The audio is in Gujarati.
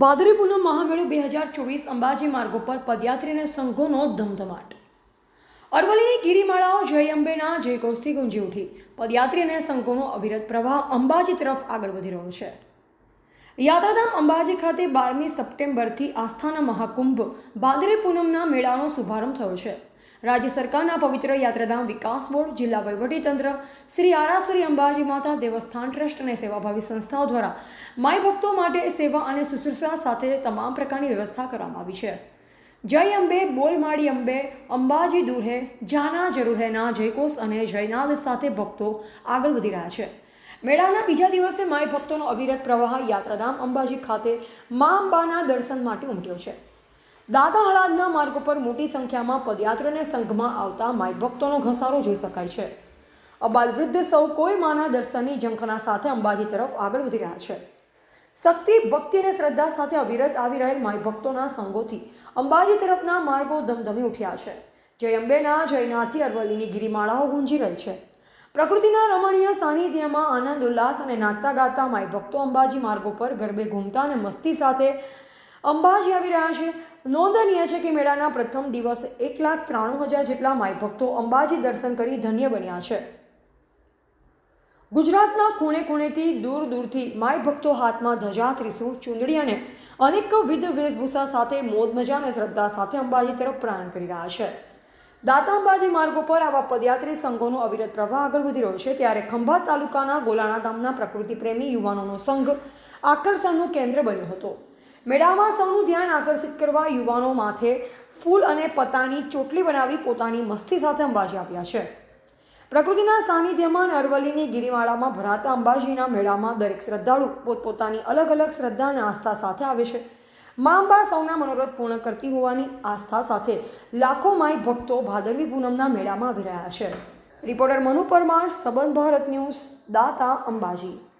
ભાદરી પૂનમ મહામેળો બે હજાર ચોવીસ અંબાજી માર્ગો પર પદયાત્રી અને સંઘોનો ધમધમાટ. અરવલ્લીની ગિરિમાળાઓ જય અંબેના જયઘોષથી ગુંજી ઉઠી. પદયાત્રી અને સંઘોનો અવિરત પ્રવાહ અંબાજી તરફ આગળ વધી રહ્યો છે. યાત્રાધામ અંબાજી ખાતે બારમી સપ્ટેમ્બરથી આસ્થાના મહાકુંભ ભાદરી પૂનમના મેળાનો શુભારંભ થયો છે. રાજ્ય સરકારના પવિત્ર યાત્રાધામ વિકાસ બોર્ડ, જિલ્લા વહીવટીતંત્ર, શ્રી આરાસુરી અંબાજી માતા દેવસ્થાન ટ્રસ્ટ અને સેવાભાવી સંસ્થાઓ દ્વારા માય ભક્તો માટે સેવા અને શુશ્રૂષા સાથે તમામ પ્રકારની વ્યવસ્થા કરવામાં આવી છે. જય અંબે, બોલ માડી અંબે, અંબાજી દૂર હે, જાના જરૂર હે ના જયકોશ અને જયનાદ સાથે ભક્તો આગળ વધી રહ્યા છે. મેળાના બીજા દિવસે માય ભક્તોનો અવિરત પ્રવાહ યાત્રાધામ અંબાજી ખાતે મા અંબાના દર્શન માટે ઉમટ્યો છે. દાદા હળાદના માર્ગો પર મોટી સંખ્યામાં પદયાત્રીઓને સંઘમાં આવતા માય ભક્તોનો ઘસારો જોઈ શકાય છે. અબાલ વૃદ્ધ સૌ કોઈ માના દર્શનની ઝંખના સાથે અંબાજી તરફ આગળ વધી રહ્યા છે. શક્તિ, ભક્તિ અને શ્રદ્ધા સાથે અવિરત આવી રહેલ માય ભક્તોના સંગોથી અંબાજી તરફના માર્ગો ધમધમી ઉઠ્યા છે. જય અંબેના જયનાથી અરવલ્લીની ગિરિમાળાઓ ગુંજી રહી છે. પ્રકૃતિના રમણીય સાનિધ્યમાં આનંદ, ઉલ્લાસ અને નાચતા ગાતા માય ભક્તો અંબાજી માર્ગો પર ગરબે ઘૂમતા અને મસ્તી સાથે અંબાજી આવી રહ્યા છે. નોંધનીય છે કે મેળાના પ્રથમ દિવસે એક લાખ ત્રાણું હજાર જેટલા માય ભક્તો અંબાજી દર્શન કરી ધન્ય બન્યા છે. ગુજરાતના ખૂણે ખૂણેથી દૂર દૂરથી માય ભક્તો હાથમાં ધજા, ત્રિશૂળ, ચૂંદડી અને અનેકવિધ વેશભૂષા સાથે મોજ મજા અને શ્રદ્ધા સાથે અંબાજી તરફ પ્રયાણ કરી રહ્યા છે. દાતા અંબાજી માર્ગો પર આવા પદયાત્રી સંઘોનો અવિરત પ્રવાહ આગળ વધી રહ્યો છે ત્યારે ખંભાત તાલુકાના ગોલાણા ગામના પ્રકૃતિ પ્રેમી યુવાનોનો સંઘ આકર્ષણનું કેન્દ્ર બન્યો હતો. મેળામાં સૌનું ધ્યાન આકર્ષિત કરવા યુવાનો માથે ફૂલ અને પતાની ચોટલી બનાવી પોતાની મસ્તી સાથે અંબાજી આવ્યા છે. પ્રકૃતિના સાનિધ્યમાં અરવલ્લીની ગિરિમાળામાં ભરાતા અંબાજીના મેળામાં દરેક શ્રદ્ધાળુ પોતપોતાની અલગ અલગ શ્રદ્ધા અને આસ્થા સાથે આવે છે. મા અંબા સૌના મનોરથ પૂર્ણ કરતી હોવાની આસ્થા સાથે લાખો માય ભક્તો ભાદરવી પૂનમના મેળામાં આવી રહ્યા છે. રિપોર્ટર મનુ પરમાર, સબન ભારત ન્યૂઝ, દાતા અંબાજી.